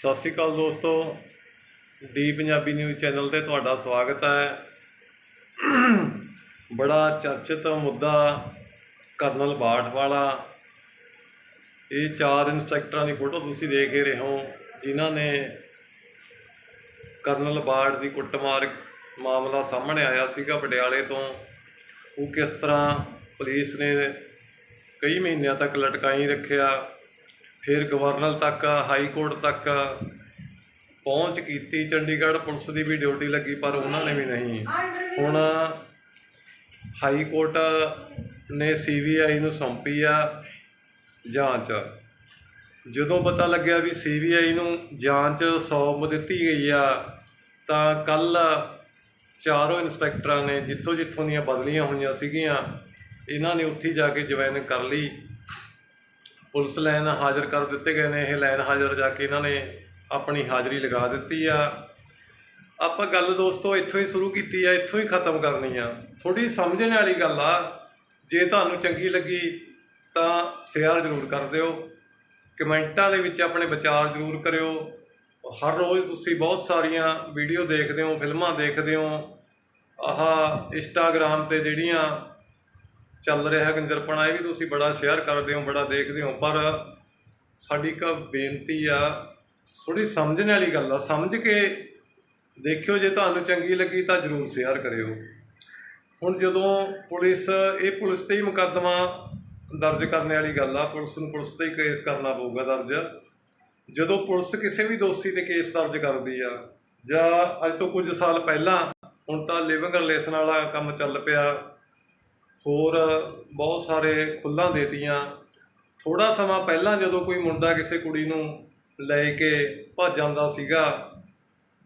ਸਤਿ ਸ਼੍ਰੀ ਅਕਾਲ ਦੋਸਤੋ, D Punjabi news channel ਤੇ ਤੁਹਾਡਾ ਸਵਾਗਤ ਹੈ। ਬੜਾ ਚਰਚਿਤ ਮੁੱਦਾ ਕਰਨਲ ਬਾਠ ਵਾਲਾ। ਇਹ ਚਾਰ ਇੰਸਪੈਕਟਰਾਂ ਦੀ ਫੋਟੋ ਤੁਸੀਂ ਦੇਖ ਰਹੇ ਹੋ, ਜਿਨ੍ਹਾਂ ਨੇ ਕਰਨਲ ਬਾਠ ਦੀ ਕੁੱਟਮਾਰ ਮਾਮਲਾ ਸਾਹਮਣੇ ਆਇਆ ਸੀਗਾ ਪਟਿਆਲੇ ਤੋਂ। ਉਹ ਕਿਸ ਤਰ੍ਹਾਂ ਪੁਲਿਸ ਨੇ ਕਈ ਮਹੀਨਿਆਂ ਤੱਕ ਲਟਕਾਈ ਰੱਖਿਆ ਫਿਰ ਗਵਰਨਰ ਤੱਕ, ਹਾਈ ਕੋਰਟ ਤੱਕ ਪਹੁੰਚ ਕੀਤੀ। ਚੰਡੀਗੜ੍ਹ ਪੁਲਿਸ ਦੀ ਵੀ ਡਿਊਟੀ ਲੱਗੀ, ਪਰ ਉਹਨਾਂ ਨੇ ਵੀ ਨਹੀਂ। ਹੁਣ ਹਾਈ ਕੋਰਟ ਨੇ ਸੀਬੀਆਈ ਨੂੰ ਸੌਂਪੀ ਆ ਜਾਂਚ। ਜਦੋਂ ਪਤਾ ਲੱਗਿਆ ਵੀ ਸੀਬੀਆਈ ਨੂੰ ਜਾਂਚ ਸੌਂਪ ਦਿੱਤੀ ਗਈ ਆ, ਤਾਂ ਕੱਲ ਚਾਰੋਂ ਇੰਸਪੈਕਟਰਾਂ ਨੇ ਜਿੱਥੋਂ ਜਿੱਥੋਂ ਦੀਆਂ ਬਦਲੀਆਂ ਹੋਈਆਂ ਸੀਗੀਆਂ, ਇਹਨਾਂ ਨੇ ਉੱਥੇ ਜਾ ਕੇ ਜੁਆਇਨ ਕਰ ਲਈ। ਪੁਲਿਸ ਲਾਈਨ ਹਾਜ਼ਰ ਕਰ ਦਿੱਤੇ ਗਏ ਨੇ, ਇਹ ਲਾਈਨ ਹਾਜ਼ਰ ਜਾ ਕੇ ਇਹਨਾਂ ਨੇ ਆਪਣੀ ਹਾਜ਼ਰੀ ਲਗਾ ਦਿੱਤੀ ਆ। ਆਪਾਂ ਗੱਲ ਦੋਸਤੋ ਇੱਥੋਂ ਹੀ ਸ਼ੁਰੂ ਕੀਤੀ ਆ, ਇੱਥੋਂ ਹੀ ਖਤਮ ਕਰਨੀ ਆ। ਥੋੜੀ ਸਮਝਣ ਵਾਲੀ ਗੱਲ ਆ, ਜੇ ਤੁਹਾਨੂੰ ਚੰਗੀ ਲੱਗੀ ਤਾਂ ਸ਼ੇਅਰ ਜ਼ਰੂਰ ਕਰ ਦਿਓ, ਕਮੈਂਟਾਂ ਦੇ ਵਿੱਚ ਆਪਣੇ ਵਿਚਾਰ ਜ਼ਰੂਰ ਕਰਿਓ। ਹਰ ਰੋਜ਼ ਤੁਸੀਂ ਬਹੁਤ ਸਾਰੀਆਂ ਵੀਡੀਓ ਦੇਖਦੇ ਹੋ, ਫਿਲਮਾਂ ਦੇਖਦੇ ਹੋ। ਆਹ ਇੰਸਟਾਗ੍ਰਾਮ ਤੇ ਜਿਹੜੀਆਂ ਚੱਲ ਰਿਹਾ ਗੰਜਰਪਣਾ ਇਹ ਵੀ ਤੁਸੀਂ ਬੜਾ ਸ਼ੇਅਰ ਕਰਦੇ ਹੋ, ਬੜਾ ਦੇਖਦੇ ਹੋ, ਪਰ ਸਾਡੀ ਇੱਕ ਬੇਨਤੀ ਆ ਥੋੜੀ ਸਮਝਣ ਵਾਲੀ ਗੱਲ ਆ, ਸਮਝ ਕੇ ਦੇਖਿਓ, ਜੇ ਤੁਹਾਨੂੰ ਚੰਗੀ ਲੱਗੀ ਤਾਂ ਜਰੂਰ ਸ਼ੇਅਰ ਕਰਿਓ। ਹੁਣ ਜਦੋਂ ਪੁਲਿਸ, ਇਹ ਪੁਲਿਸ ਤੇ ਹੀ ਮੁਕੱਦਮਾ ਦਰਜ ਕਰਨ ਵਾਲੀ ਗੱਲ ਆ, ਪੁਲਿਸ ਨੂੰ ਪੁਲਿਸ ਤੇ ਹੀ ਕੇਸ ਕਰਨਾ ਪਊਗਾ ਦਰਜ। ਜਦੋਂ ਪੁਲਿਸ ਕਿਸੇ ਵੀ ਦੋਸ਼ੀ ਤੇ ਕੇਸ ਦਰਜ ਕਰਦੀ ਆ, ਜਾਂ ਅੱਜ ਤੋਂ ਕੁਝ ਸਾਲ ਪਹਿਲਾਂ, ਹੁਣ ਤਾਂ ਲਿਵਿੰਗ ਰਿਲੇਸ਼ਨ ਵਾਲਾ ਕੰਮ ਚੱਲ ਪਿਆ ਹੋਰ ਬਹੁਤ ਸਾਰੇ ਖੁੱਲਾਂ ਦੇਤੀਆਂ। ਥੋੜਾ ਸਮਾਂ ਪਹਿਲਾਂ ਜਦੋਂ ਕੋਈ ਮੁੰਡਾ ਕਿਸੇ ਕੁੜੀ ਨੂੰ ਲੈ ਕੇ ਭੱਜ ਜਾਂਦਾ ਸੀਗਾ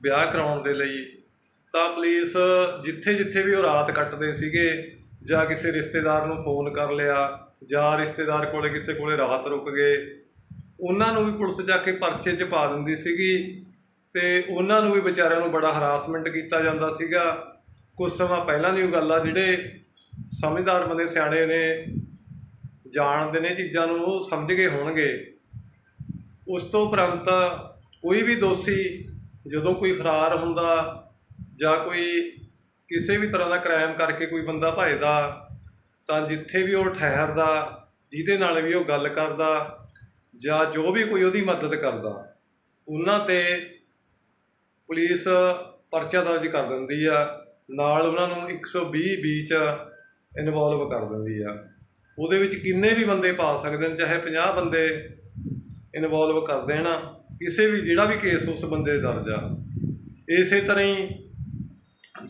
ਵਿਆਹ ਕਰਾਉਣ ਦੇ ਲਈ, ਤਾਂ ਪੁਲਿਸ ਜਿੱਥੇ ਜਿੱਥੇ ਵੀ ਉਹ ਰਾਤ ਕੱਟਦੇ ਸੀਗੇ, ਜਾਂ ਕਿਸੇ ਰਿਸ਼ਤੇਦਾਰ ਨੂੰ ਫੋਨ ਕਰ ਲਿਆ, ਜਾਂ ਰਿਸ਼ਤੇਦਾਰ ਕੋਲੇ ਕਿਸੇ ਕੋਲੇ ਰਾਤ ਰੁਕ ਗਏ, ਉਹਨਾਂ ਨੂੰ ਵੀ ਪੁਲਿਸ ਜਾ ਕੇ ਪਰਚੇ 'ਚ ਪਾ ਦਿੰਦੀ ਸੀਗੀ ਤੇ ਉਹਨਾਂ ਨੂੰ ਵੀ ਵਿਚਾਰਿਆਂ ਨੂੰ ਬੜਾ ਹਰਾਸਮੈਂਟ ਕੀਤਾ ਜਾਂਦਾ ਸੀਗਾ। ਕੁਝ ਸਮਾਂ ਪਹਿਲਾਂ ਦੀ ਉਹ ਗੱਲ ਆ ਜਿਹੜੇ ਸਮਝਦਾਰ ਬੰਦੇ ਸਿਆਣੇ ਨੇ, ਜਾਣਦੇ ਨੇ ਚੀਜ਼ਾਂ ਨੂੰ, ਉਹ ਸਮਝ ਗਏ ਹੋਣਗੇ। ਉਸ ਤੋਂ ਉਪਰੰਤ ਕੋਈ ਵੀ ਦੋਸ਼ੀ ਜਦੋਂ ਕੋਈ ਫਰਾਰ ਹੁੰਦਾ ਜਾਂ ਕੋਈ ਕਿਸੇ ਵੀ ਤਰ੍ਹਾਂ ਦਾ ਕ੍ਰਾਈਮ ਕਰਕੇ ਕੋਈ ਬੰਦਾ ਭਜਦਾ, ਤਾਂ ਜਿੱਥੇ ਵੀ ਉਹ ਠਹਿਰਦਾ, ਜਿਹਦੇ ਨਾਲ ਵੀ ਉਹ ਗੱਲ ਕਰਦਾ ਜਾਂ ਜੋ ਵੀ ਕੋਈ ਉਹਦੀ ਮਦਦ ਕਰਦਾ, ਉਹਨਾਂ ਤੇ ਪੁਲਿਸ ਪਰਚਾ ਦਰਜ ਕਰ ਦਿੰਦੀ ਆ। ਨਾਲ ਉਹਨਾਂ ਨੂੰ 120 ਬੀ ਚ ਇਨਵੋਲਵ ਕਰ ਦਿੰਦੀ ਆ। ਉਹਦੇ ਵਿੱਚ ਕਿੰਨੇ ਵੀ ਬੰਦੇ ਪਾ ਸਕਦੇ ਨੇ, ਚਾਹੇ 50 ਬੰਦੇ ਇਨਵੋਲਵ ਕਰ ਦੇਣ, ਕਿਸੇ ਵੀ ਜਿਹੜਾ ਵੀ ਕੇਸ ਉਸ ਬੰਦੇ ਦੇ ਦਰਜ ਆ। ਇਸੇ ਤਰ੍ਹਾਂ ਹੀ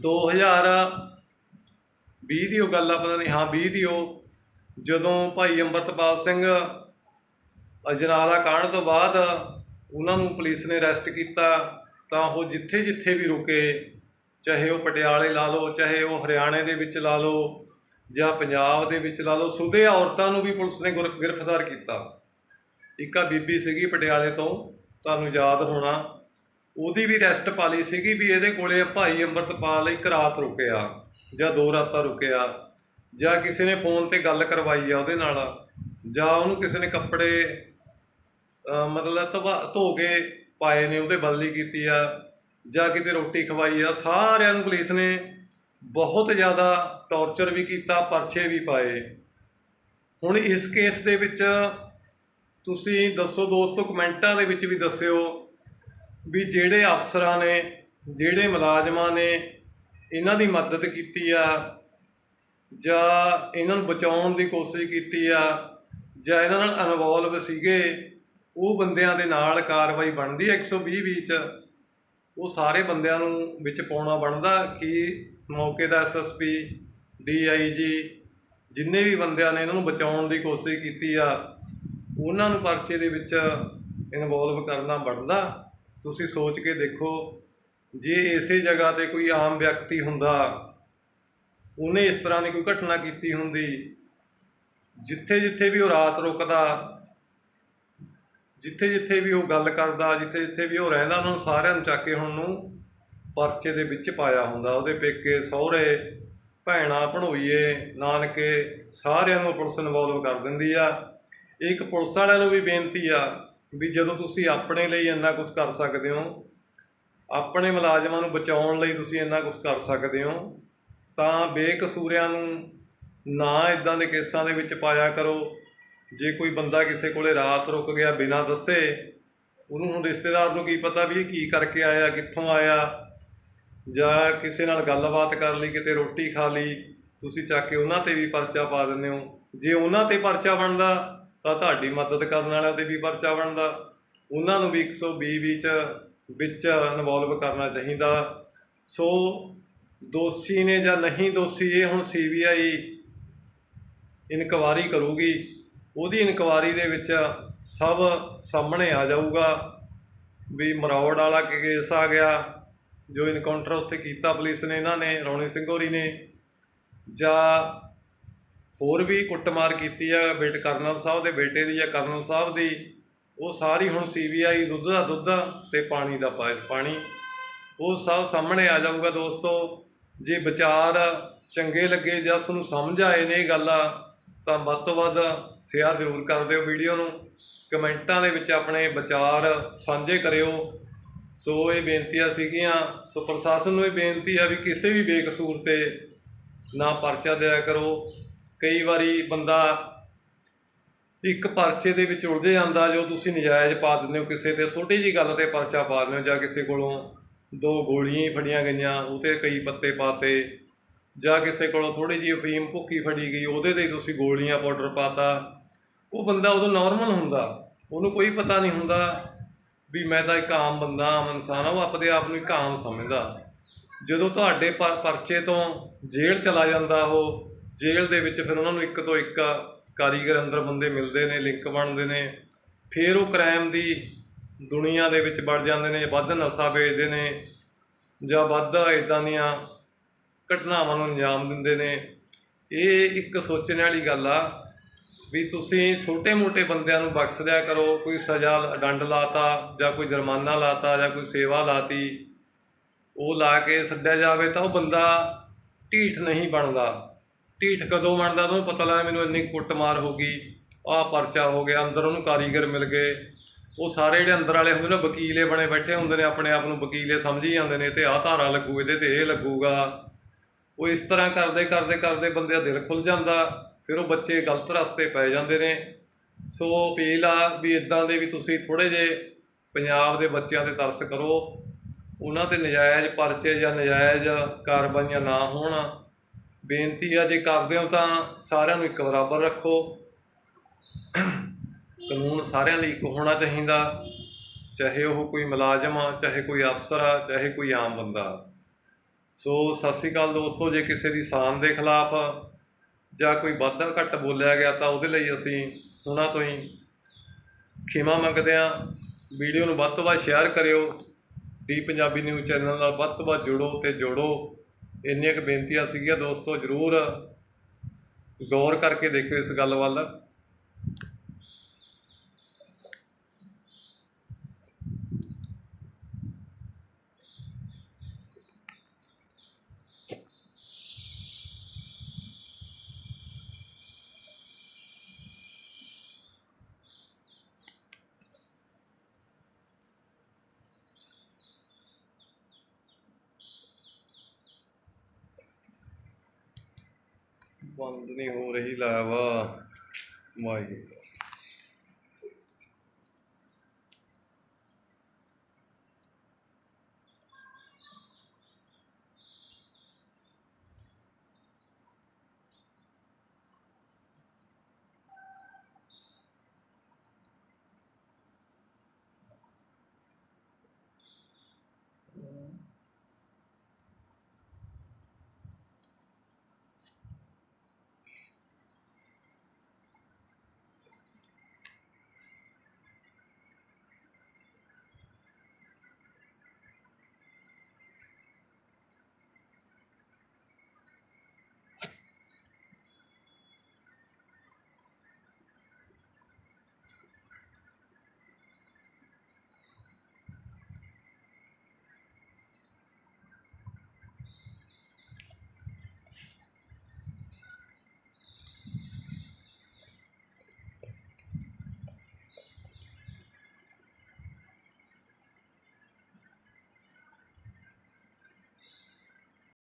2020 ਦੀ ਉਹ ਗੱਲ ਆ, ਪਤਾ ਨਹੀਂ, ਹਾਂ 20 ਦੀ ਉਹ, ਜਦੋਂ ਭਾਈ ਅੰਮ੍ਰਿਤਪਾਲ ਸਿੰਘ ਅਜਨਾਲਾ ਕਾਂਡ ਤੋਂ ਬਾਅਦ ਉਹਨਾਂ ਨੂੰ ਪੁਲਿਸ ਨੇ ਅਰੈਸਟ ਕੀਤਾ, ਤਾਂ ਉਹ ਜਿੱਥੇ ਜਿੱਥੇ ਵੀ ਰੁਕੇ, ਚਾਹੇ ਉਹ ਪਟਿਆਲੇ ਲਾ ਲਓ, ਚਾਹੇ ਉਹ ਹਰਿਆਣੇ ਦੇ ਵਿੱਚ ਲਾ ਲਓ ਜਾਂ ਪੰਜਾਬ ਦੇ ਵਿੱਚ ਲਾ ਲਓ, ਸੁਧੇ ਔਰਤਾਂ ਨੂੰ ਵੀ ਪੁਲਿਸ ਨੇ ਗੁਰ- ਗ੍ਰਿਫਤਾਰ ਕੀਤਾ। ਇੱਕ ਆ ਬੀਬੀ ਸੀਗੀ ਪਟਿਆਲੇ ਤੋਂ, ਤੁਹਾਨੂੰ ਯਾਦ ਹੋਣਾ। ਉਹਦੀ ਵੀ ਰੈਸਟ ਪਾ ਲਈ ਸੀਗੀ ਵੀ ਇਹਦੇ ਕੋਲੇ ਭਾਈ ਅੰਮ੍ਰਿਤਪਾਲ ਇੱਕ ਰਾਤ ਰੁਕਿਆ, ਜਾਂ ਦੋ ਰਾਤਾਂ ਰੁਕਿਆ, ਜਾਂ ਕਿਸੇ ਨੇ ਫੋਨ ਤੇ ਗੱਲ ਕਰਵਾਈ ਆ ਉਹਦੇ ਨਾਲ, ਜਾਂ ਉਹਨੂੰ ਕਿਸੇ ਨੇ ਕੱਪੜੇ ਮਤਲਬ ਧਵਾ- ਧੋ ਕੇ ਪਾਏ ਨੇ, ਉਹਦੇ ਬਦਲੀ ਕੀਤੀ ਆ, ਜਾਂ ਕਿਤੇ ਰੋਟੀ ਖਵਾਈ ਆ, ਸਾਰਿਆਂ ਨੂੰ ਪੁਲਿਸ ਨੇ ਬਹੁਤ ਜ਼ਿਆਦਾ ਟੌਰਚਰ ਵੀ ਕੀਤਾ, ਪਰਚੇ ਵੀ ਪਾਏ। ਹੁਣ ਇਸ ਕੇਸ ਦੇ ਵਿੱਚ ਤੁਸੀਂ ਦੱਸੋ ਦੋਸਤੋ, ਕਮੈਂਟਾਂ ਦੇ ਵਿੱਚ ਵੀ ਦੱਸਿਓ ਵੀ ਜਿਹੜੇ ਅਫਸਰਾਂ ਨੇ, ਜਿਹੜੇ ਮੁਲਾਜ਼ਮਾਂ ਨੇ ਇਹਨਾਂ ਦੀ ਮਦਦ ਕੀਤੀ ਆ, ਜਾਂ ਇਹਨਾਂ ਨੂੰ ਬਚਾਉਣ ਦੀ ਕੋਸ਼ਿਸ਼ ਕੀਤੀ ਆ, ਜਾਂ ਇਹਨਾਂ ਨਾਲ ਇਨਵੋਲਵ ਸੀਗੇ, ਉਹ ਬੰਦਿਆਂ ਦੇ ਨਾਲ ਕਾਰਵਾਈ ਬਣਦੀ ਹੈ 120 ਵਿੱਚ? ਉਹ ਸਾਰੇ ਬੰਦਿਆਂ ਨੂੰ ਵਿੱਚ ਪਾਉਣਾ ਬਣਦਾ ਕਿ ਮੌਕੇ ਦਾ ਐਸਐਸਪੀ ਡੀਆਈਜੀ ਜਿੰਨੇ ਵੀ ਬੰਦਿਆਂ ਨੇ ਇਹਨਾਂ ਨੂੰ ਬਚਾਉਣ ਦੀ ਕੋਸ਼ਿਸ਼ ਕੀਤੀ ਆ, ਉਹਨਾਂ ਨੂੰ ਪਰਚੇ ਦੇ ਵਿੱਚ ਇਨਵੋਲਵ ਕਰਨਾ ਬਣਦਾ। ਤੁਸੀਂ ਸੋਚ ਕੇ ਦੇਖੋ, ਜੇ ਇਸੇ ਜਗ੍ਹਾ ਤੇ ਕੋਈ ਆਮ ਵਿਅਕਤੀ ਹੁੰਦਾ, ਉਹਨੇ ਇਸ ਤਰ੍ਹਾਂ ਦੀ ਕੋਈ ਘਟਨਾ ਕੀਤੀ ਹੁੰਦੀ ਜਿੱਥੇ ਜਿੱਥੇ ਵੀ ਉਹ ਰਾਤ ਰੁਕਦਾ ਜਿੱਥੇ ਜਿੱਥੇ ਵੀ ਉਹ ਗੱਲ ਕਰਦਾ ਜਿੱਥੇ ਜਿੱਥੇ ਵੀ ਉਹ ਰਹਿੰਦਾ, ਉਹਨਾਂ ਨੂੰ ਸਾਰਿਆਂ ਨੂੰ ਚੱਕ ਕੇ ਹੁਣ ਨੂੰ ਪਰਚੇ ਦੇ ਵਿੱਚ ਪਾਇਆ ਹੁੰਦਾ, ਉਹਦੇ ਪੇਕੇ ਸਹੁਰੇ, ਭੈਣਾ, ਭਣੋਈਏ, ਨਾਨਕੇ ਸਾਰਿਆਂ ਨੂੰ ਪੁਲਿਸ ਇਨਵੋਲਵ ਕਰ ਦਿੰਦੀ ਆ। ਇੱਕ ਪੁਲਿਸ ਵਾਲਿਆਂ ਨੂੰ ਵੀ ਬੇਨਤੀ ਆ ਵੀ ਜਦੋਂ ਤੁਸੀਂ ਆਪਣੇ ਲਈ ਇੰਨਾ ਕੁਝ ਕਰ ਸਕਦੇ ਹੋ, ਆਪਣੇ ਮੁਲਾਜ਼ਮਾਂ ਨੂੰ ਬਚਾਉਣ ਲਈ ਤੁਸੀਂ ਇੰਨਾ ਕੁਝ ਕਰ ਸਕਦੇ ਹੋ, ਤਾਂ ਬੇਕਸੂਰਿਆਂ ਨੂੰ ਨਾ ਇਦਾਂ ਦੇ ਕੇਸਾਂ ਦੇ ਵਿੱਚ ਪਾਇਆ ਕਰੋ। ਜੇ ਕੋਈ ਬੰਦਾ ਕਿਸੇ ਕੋਲੇ ਰਾਤ ਰੁਕ ਗਿਆ ਬਿਨਾਂ ਦੱਸੇ, ਉਹਨੂੰ ਹੁਣ ਰਿਸ਼ਤੇਦਾਰ ਨੂੰ ਕੀ ਪਤਾ ਵੀ ਇਹ ਕੀ ਕਰਕੇ ਆਇਆ, ਕਿੱਥੋਂ ਆਇਆ ਜਾਂ ਕਿਸੇ ਨਾਲ ਗੱਲਬਾਤ ਕਰ ਲਈ, ਕਿਤੇ ਰੋਟੀ ਖਾ ਲਈ, ਤੁਸੀਂ ਚੱਕ ਕੇ ਉਹਨਾਂ ਤੇ ਵੀ ਪਰਚਾ ਪਾ ਦਿੰਦੇ ਹੋ। ਜੇ ਉਹਨਾਂ ਤੇ ਪਰਚਾ ਬਣਦਾ, ਤਾਂ ਤੁਹਾਡੀ ਮਦਦ ਕਰਨ ਵਾਲਿਆਂ ਤੇ ਵੀ ਪਰਚਾ ਬਣਦਾ। ਉਹਨਾਂ ਨੂੰ ਵੀ 120 ਵਿੱਚ ਵਿੱਚ ਇਨਵੋਲਵ ਕਰਨਾ ਚਾਹੀਦਾ। ਸੋ ਦੋਸ਼ੀ ਨੇ ਜਾਂ ਨਹੀਂ ਦੋਸ਼ੀ, ਇਹ ਹੁਣ ਸੀਬੀਆਈ ਇਨਕੁਆਰੀ ਕਰੂਗੀ। ਉਹਦੀ ਇਨਕੁਆਰੀ ਦੇ ਵਿੱਚ ਸਭ ਸਾਹਮਣੇ ਆ ਜਾਊਗਾ ਵੀ ਮਰੌੜ ਵਾਲਾ ਕੇਸ ਆ ਗਿਆ। ਜੋ ਇਨਕਾਊਂਟਰ ਉੱਥੇ ਕੀਤਾ ਪੁਲਿਸ ਨੇ, ਇਹਨਾਂ ਨੇ, ਰੌਣੀ ਸਿੰਘ ਨੇ, ਜਾਂ ਹੋਰ ਵੀ ਕੁੱਟਮਾਰ ਕੀਤੀ ਆ, ਬੇਟ ਕਰਨਲ ਸਾਹਿਬ ਦੇ ਬੇਟੇ ਦੀ ਜਾਂ ਕਰਨਲ ਸਾਹਿਬ ਦੀ, ਉਹ ਸਾਰੀ ਹੁਣ ਸੀਬੀਆਈ ਦੁੱਧ ਦਾ ਦੁੱਧ ਤੇ ਪਾਣੀ ਦਾ ਪਾ- ਪਾਣੀ। ਉਹ ਸਭ ਸਾਹਮਣੇ ਆ ਜਾਊਗਾ ਦੋਸਤੋ। ਜੇ ਵਿਚਾਰ ਚੰਗੇ ਲੱਗੇ, ਜਾਂ ਤੁਹਾਨੂੰ ਸਮਝ ਆਏ ਨੇ ਇਹ ਗੱਲ, ਤਾਂ ਵੱਧ ਤੋਂ ਵੱਧ ਸ਼ੇਅਰ ਜ਼ਰੂਰ ਕਰ ਦਿਓ ਵੀਡੀਓ ਨੂੰ। ਕਮੈਂਟਾਂ ਦੇ ਵਿੱਚ ਆਪਣੇ ਵਿਚਾਰ ਸਾਂਝੇ ਕਰਿਓ। ਸੋ ਇਹ ਬੇਨਤੀਆਂ ਸੀਗੀਆਂ, ਸੋ ਪ੍ਰਸ਼ਾਸਨ ਨੂੰ ਇਹ ਬੇਨਤੀ ਆ ਵੀ ਕਿਸੇ ਵੀ ਬੇਕਸੂਰ ਤੇ ਨਾ ਪਰਚਾ ਦਿਆ ਕਰੋ। ਕਈ ਵਾਰੀ ਬੰਦਾ ਇੱਕ ਪਰਚੇ ਦੇ ਵਿੱਚ ਉਲਝ ਜਾਂਦਾ, ਜੋ ਤੁਸੀਂ ਨਜਾਇਜ਼ ਪਾ ਦਿੰਦੇ ਹੋ ਕਿਸੇ ਤੇ, ਛੋਟੀ ਜੀ ਗੱਲ ਤੇ ਪਰਚਾ ਪਾ ਦਿੰਦੇ ਹੋ, ਜਾਂ ਕਿਸੇ ਕੋਲੋਂ ਦੋ ਗੋਲੀਆਂ ਹੀ ਫੜੀਆਂ ਗਈਆਂ ਉਹ ਤੇ ਕਈ ਪੱਤੇ ਪਾਤੇ, ਜਾਂ ਕਿਸੇ ਕੋਲੋਂ ਥੋੜੀ ਜਿਹੀ ਅਫੀਮ ਭੁੱਕੀ ਫੜੀ ਗਈ, ਉਹਦੇ ਤੇ ਤੁਸੀਂ ਗੋਲੀਆਂ ਪਾਊਡਰ ਪਾਤਾ। ਉਹ ਬੰਦਾ ਉਦੋਂ ਨਾਰਮਲ ਹੁੰਦਾ, ਉਹਨੂੰ ਕੋਈ ਪਤਾ ਨਹੀਂ ਹੁੰਦਾ। ਵੀ ਮੈਂ ਤਾਂ ਇੱਕ ਆਮ ਬੰਦਾ, ਆਮ ਇਨਸਾਨ ਆ, ਉਹ ਆਪਣੇ ਆਪ ਨੂੰ ਇੱਕ ਆਮ ਸਮਝਦਾ। ਜਦੋਂ ਤੁਹਾਡੇ ਪਰਚੇ ਤੋਂ ਜੇਲ੍ਹ ਚਲਾ ਜਾਂਦਾ ਉਹ, ਜੇਲ੍ਹ ਦੇ ਵਿੱਚ ਫਿਰ ਉਹਨਾਂ ਨੂੰ ਇੱਕ ਤੋਂ ਇੱਕ ਕਾਰੀਗਰ ਅੰਦਰ ਬੰਦੇ ਮਿਲਦੇ ਨੇ, ਲਿੰਕ ਬਣਦੇ ਨੇ, ਫਿਰ ਉਹ ਕ੍ਰਾਈਮ ਦੀ ਦੁਨੀਆ ਦੇ ਵਿੱਚ ਵੜ ਜਾਂਦੇ ਨੇ, ਵੱਧ ਨਸ਼ਾ ਵੇਚਦੇ ਨੇ, ਜਾਂ ਵੱਧ ਇਦਾਂ ਦੀਆਂ ਘਟਨਾਵਾਂ ਨੂੰ ਅੰਜਾਮ ਦਿੰਦੇ ਨੇ। ਇਹ ਇੱਕ ਸੋਚਣ ਵਾਲੀ ਗੱਲ ਆ ਵੀ ਤੁਸੀਂ ਛੋਟੇ-ਮੋਟੇ ਬੰਦਿਆਂ ਨੂੰ ਬਖਸ਼ ਦਿਆ ਕਰੋ, ਕੋਈ ਸਜ਼ਾ ਦੰਡ ਲਾਤਾ ਜਾਂ ਕੋਈ ਜੁਰਮਾਨਾ ਲਾਤਾ ਜਾਂ ਕੋਈ ਸੇਵਾ ਲਾਤੀ, ਉਹ ਲਾ ਕੇ ਸੱਦਿਆ ਜਾਵੇ ਤਾਂ ਉਹ ਬੰਦਾ ਢੀਠ ਨਹੀਂ ਬਣਦਾ। ਢੀਠ ਕਦੋਂ ਬਣਦਾ ਉਹਨੂੰ ਪਤਾ ਲੱਗਾ ਮੈਨੂੰ ਇੰਨੀ ਕੁੱਟਮਾਰ ਹੋ ਗਈ, ਆਹ ਪਰਚਾ ਹੋ ਗਿਆ, ਅੰਦਰ ਉਹਨੂੰ ਕਾਰੀਗਰ ਮਿਲ ਗਏ। ਉਹ ਸਾਰੇ ਜਿਹੜੇ ਅੰਦਰ ਵਾਲੇ ਹੁੰਦੇ ਨੇ ਵਕੀਲੇ ਬਣੇ ਬੈਠੇ ਹੁੰਦੇ ਨੇ, ਆਪਣੇ ਆਪ ਨੂੰ ਵਕੀਲੇ ਸਮਝੀ ਜਾਂਦੇ ਨੇ, ਤੇ ਆਹ ਧਾਰਾ ਲੱਗੂ, ਇਹਦੇ ਤੇ ਇਹ ਲੱਗੂਗਾ। ਉਹ ਇਸ ਤਰ੍ਹਾਂ ਕਰਦੇ ਕਰਦੇ ਕਰਦੇ ਬੰਦੇ ਦਾ ਦਿਲ ਖੁੱਲ ਜਾਂਦਾ। ਫਿਰ ਉਹ ਬੱਚੇ ਗਲਤ ਰਸਤੇ ਪੈ ਜਾਂਦੇ ਨੇ। ਸੋ ਅਪੀਲ ਆ ਵੀ ਇਦਾਂ ਦੇ ਵੀ ਤੁਸੀਂ ਥੋੜੇ ਜੇ ਪੰਜਾਬ ਦੇ ਬੱਚਿਆਂ ਤੇ ਤਰਸ ਕਰੋ। ਉਹਨਾਂ ਤੇ ਨਜਾਇਜ਼ ਪਰਚੇ ਜਾਂ ਨਜਾਇਜ਼ ਕਾਰਵਾਈਆਂ ਨਾ ਹੋਣ। ਬੇਨਤੀ ਆ ਜੇ ਕਰਦੇ ਹੋ ਤਾਂ ਸਾਰਿਆਂ ਨੂੰ ਇੱਕ ਬਰਾਬਰ ਰੱਖੋ। ਕਾਨੂੰਨ ਸਾਰਿਆਂ ਲਈ ਇੱਕ ਹੋਣਾ ਚਾਹੀਦਾ। ਚਾਹੇ ਉਹ ਕੋਈ ਮੁਲਾਜ਼ਮ ਆ, ਚਾਹੇ ਕੋਈ ਅਫਸਰ ਆ, ਚਾਹੇ ਕੋਈ ਆਮ ਬੰਦਾ ਸੋ ਸਤਿ ਸ੍ਰੀ ਅਕਾਲ ਦੋਸਤੋ, ਜੇ ਕਿਸੇ ਦੀ ਸ਼ਾਨ ਦੇ ਖਿਲਾਫ ਜਾਂ ਕੋਈ ਵਾਧਾ ਘੱਟ ਬੋਲਿਆ ਗਿਆ ਤਾਂ ਉਹਦੇ ਲਈ ਅਸੀਂ ਉਹਨਾਂ ਤੋਂ ਹੀ ਖਿਮਾ ਮੰਗਦੇ ਹਾਂ। ਵੀਡੀਓ ਨੂੰ ਵੱਧ ਤੋਂ ਵੱਧ ਸ਼ੇਅਰ ਕਰਿਓ। ਡੀ ਪੰਜਾਬੀ ਨਿਊਜ਼ ਚੈਨਲ ਨਾਲ ਵੱਧ ਤੋਂ ਵੱਧ ਜੁੜੋ ਤੇ ਜੋੜੋ। ਇੰਨੀਆਂ ਕੁ ਬੇਨਤੀਆਂ ਸੀਗੀਆਂ ਦੋਸਤੋ, ਜਰੂਰ ਗੌਰ ਕਰਕੇ ਦੇਖਿਓ ਇਸ ਗੱਲ ਵੱਲ। ਬੰਦ ਨਹੀਂ ਹੋ ਰਹੀ ਲਾਵਾ ਵਾਹਿਗੁਰੂ।